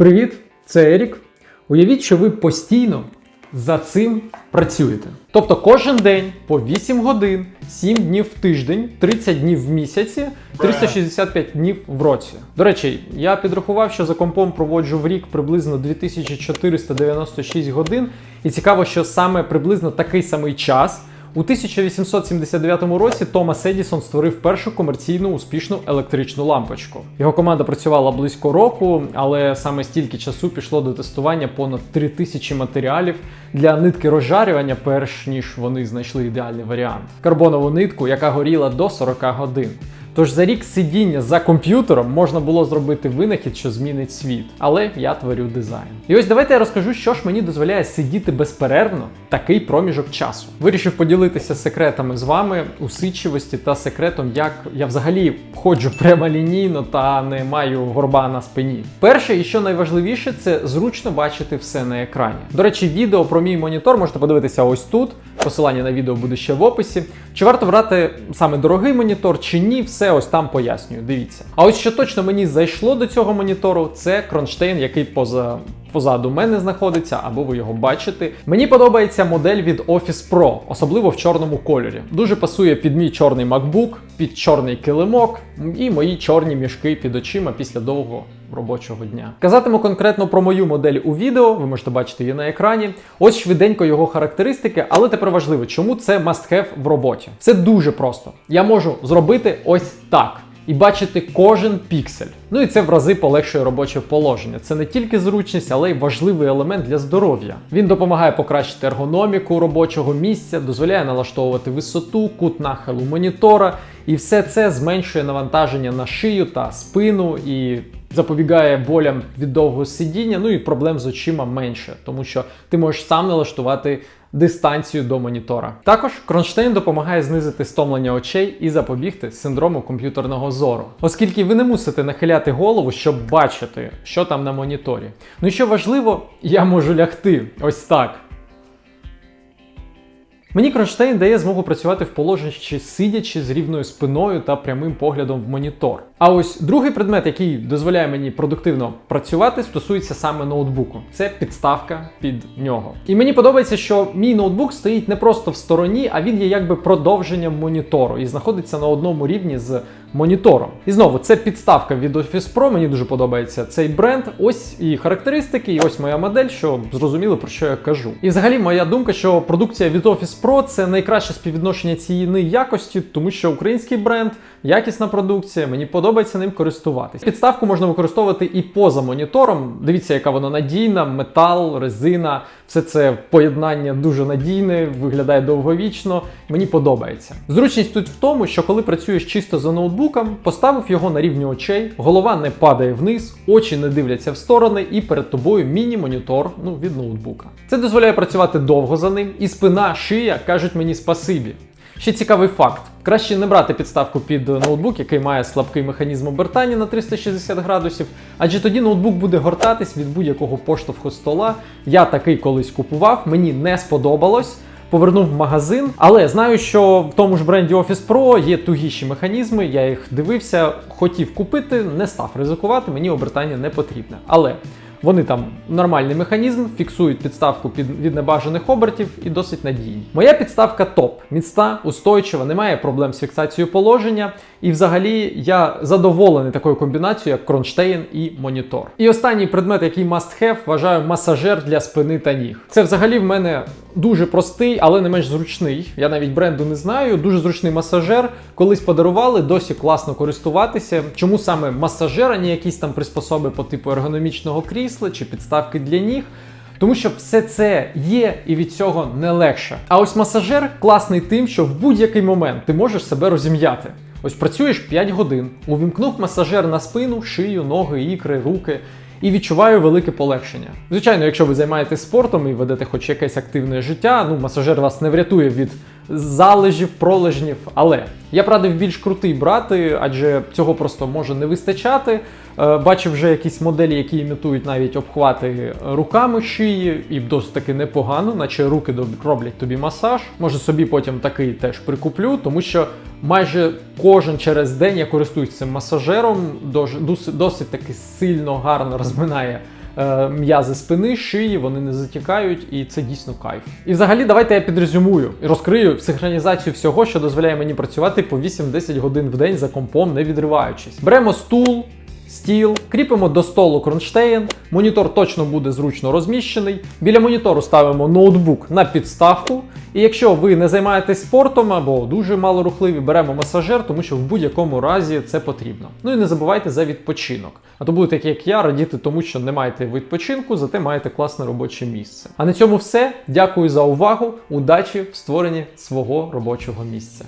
Привіт, це Ерік. Уявіть, що ви постійно за цим працюєте. Тобто кожен день по 8 годин, 7 днів в тиждень, 30 днів в місяці, 365 днів в році. До речі, я підрахував, що за компом проводжу в рік приблизно 2496 годин. І цікаво, що саме приблизно такий самий час. У 1879 році Томас Едісон створив першу комерційну успішну електричну лампочку. Його команда працювала близько року, але саме стільки часу пішло до тестування понад 3000 матеріалів для нитки розжарювання, перш ніж вони знайшли ідеальний варіант. Карбонову нитку, яка горіла до 40 годин. Тож за рік сидіння за комп'ютером можна було зробити винахід, що змінить світ. Але я творю дизайн. І ось давайте я розкажу, що ж мені дозволяє сидіти безперервно такий проміжок часу. Вирішив поділитися секретами з вами, усидчивості та секретом, як я взагалі ходжу прямолінійно та не маю горба на спині. Перше, і що найважливіше, це зручно бачити все на екрані. До речі, відео про мій монітор можете подивитися ось тут. Посилання на відео буде ще в описі. Чи варто брати саме дорогий монітор чи ні, все ось там пояснюю. Дивіться. А ось що точно мені зайшло до цього монітору, це кронштейн, який поза. Позаду мене знаходиться, або ви його бачите. Мені подобається модель від Office Pro, особливо в чорному кольорі. Дуже пасує під мій чорний MacBook, під чорний килимок і мої чорні мішки під очима після довгого робочого дня. Казатиму конкретно про мою модель у відео, ви можете бачити її на екрані. Ось швиденько його характеристики, але тепер важливо, чому це must have в роботі. Це дуже просто. Я можу зробити ось так. І бачити кожен піксель. Ну і це в рази полегшує робоче положення. Це не тільки зручність, але й важливий елемент для здоров'я. Він допомагає покращити ергономіку робочого місця, дозволяє налаштовувати висоту, кут нахилу монітора, і все це зменшує навантаження на шию та спину і запобігає болям від довгого сидіння, ну і проблем з очима менше, тому що ти можеш сам налаштувати дистанцію до монітора. Також кронштейн допомагає знизити стомлення очей і запобігти синдрому комп'ютерного зору, оскільки ви не мусите нахиляти голову, щоб бачити, що там на моніторі. Ну і що важливо, я можу лягти ось так. Мені кронштейн дає змогу працювати в положенні сидячи з рівною спиною та прямим поглядом в монітор. А ось другий предмет, який дозволяє мені продуктивно працювати, стосується саме ноутбуку. Це підставка під нього. І мені подобається, що мій ноутбук стоїть не просто в стороні, а він є якби продовженням монітору і знаходиться на одному рівні з монітором. І знову це підставка від Office Pro. Мені дуже подобається цей бренд. Ось і характеристики, і ось моя модель, що зрозуміло про що я кажу. І взагалі моя думка, що продукція від Office Pro це найкраще співвідношення ціни якості, тому що український бренд, якісна продукція, мені подобається ним користуватись. Підставку можна використовувати і поза монітором. Дивіться, яка вона надійна, метал, резина. Все це поєднання дуже надійне, виглядає довговічно. Мені подобається. Зручність тут в тому, що коли працюєш чисто за ноутбуком, поставив його на рівні очей, голова не падає вниз, очі не дивляться в сторони, і перед тобою міні-монітор ну, від ноутбука. Це дозволяє працювати довго за ним, і спина, шия кажуть мені спасибі. Ще цікавий факт: краще не брати підставку під ноутбук, який має слабкий механізм обертання на 360 градусів, адже тоді ноутбук буде гортатись від будь-якого поштовху стола. Я такий колись купував, мені не сподобалось. Повернув в магазин, але знаю, що в тому ж бренді Office Pro є тугіші механізми. Я їх дивився, хотів купити, не став ризикувати, мені обертання не потрібне. Але вони там нормальний механізм, фіксують підставку під від небажаних обертів і досить надійні. Моя підставка топ, міцна, устойчива, немає проблем з фіксацією положення. І взагалі я задоволений такою комбінацією, як кронштейн і монітор. І останній предмет, який must have, вважаю масажер для спини та ніг. Це взагалі в мене дуже простий, але не менш зручний. Я навіть бренду не знаю. Дуже зручний масажер. Колись подарували, досі класно користуватися. Чому саме масажер, а не якісь там приспособи по типу ергономічного крісла чи підставки для ніг? Тому що все це є і від цього не легше. А ось масажер класний тим, що в будь-який момент ти можеш себе розім'яти. Ось працюєш 5 годин, увімкнув масажер на спину, шию, ноги, ікри, руки. І відчуваю велике полегшення. Звичайно, якщо ви займаєтесь спортом і ведете хоч якесь активне життя, ну масажер вас не врятує від залежів, пролежнів. Але я б радив більш крутий брати, адже цього просто може не вистачати. Е, Бачив вже якісь моделі, які імітують навіть обхвати руками шиї, і досить таки непогано, наче руки роблять тобі масаж. Може собі потім такий теж прикуплю, тому що майже кожен через день я користуюсь цим масажером, досить, таки сильно гарно розминає м'язи спини, шиї, вони не затікають, і це дійсно кайф. І взагалі, давайте я підрезюмую і розкрию синхронізацію всього, що дозволяє мені працювати по 8-10 годин в день за компом, не відриваючись. Беремо стул. Стіл, кріпимо до столу кронштейн, монітор точно буде зручно розміщений. Біля монітору ставимо ноутбук на підставку. І якщо ви не займаєтесь спортом або дуже малорухливі, беремо масажер, тому що в будь-якому разі це потрібно. Ну і не забувайте за відпочинок. А то будете, як я, радіти тому, що не маєте відпочинку, зате маєте класне робоче місце. А на цьому все. Дякую за увагу. Удачі в створенні свого робочого місця.